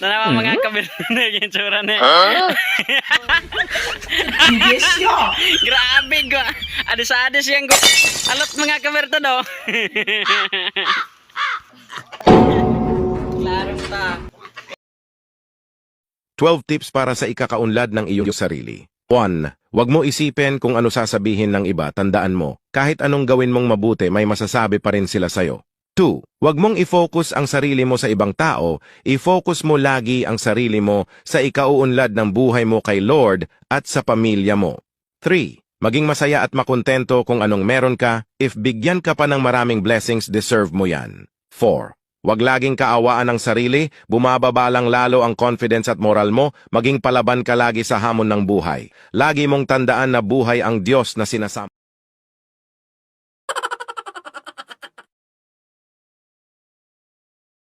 Tanawa mga kabirne yung tsura na. Yes, siya. Grabe ko. Adis-adis yan ko. Alot mga kabirto do. Klaro ta. 12 tips para sa ikakaunlad ng iyong sarili. 1. Huwag mo isipin kung ano sasabihin ng iba, tandaan mo. Kahit anong gawin mong mabuti, may masasabi pa rin sila sa'yo. 2. Huwag mong i-focus ang sarili mo sa ibang tao, i-focus mo lagi ang sarili mo sa ikauunlad ng buhay mo kay Lord at sa pamilya mo. 3. Maging masaya at makontento kung anong meron ka, if bigyan ka pa ng maraming blessings, deserve mo yan. 4. Huwag laging kaawaan ng sarili, bumababa lang lalo ang confidence at moral mo, maging palaban ka lagi sa hamon ng buhay. Lagi mong tandaan na buhay ang Diyos na sinasama.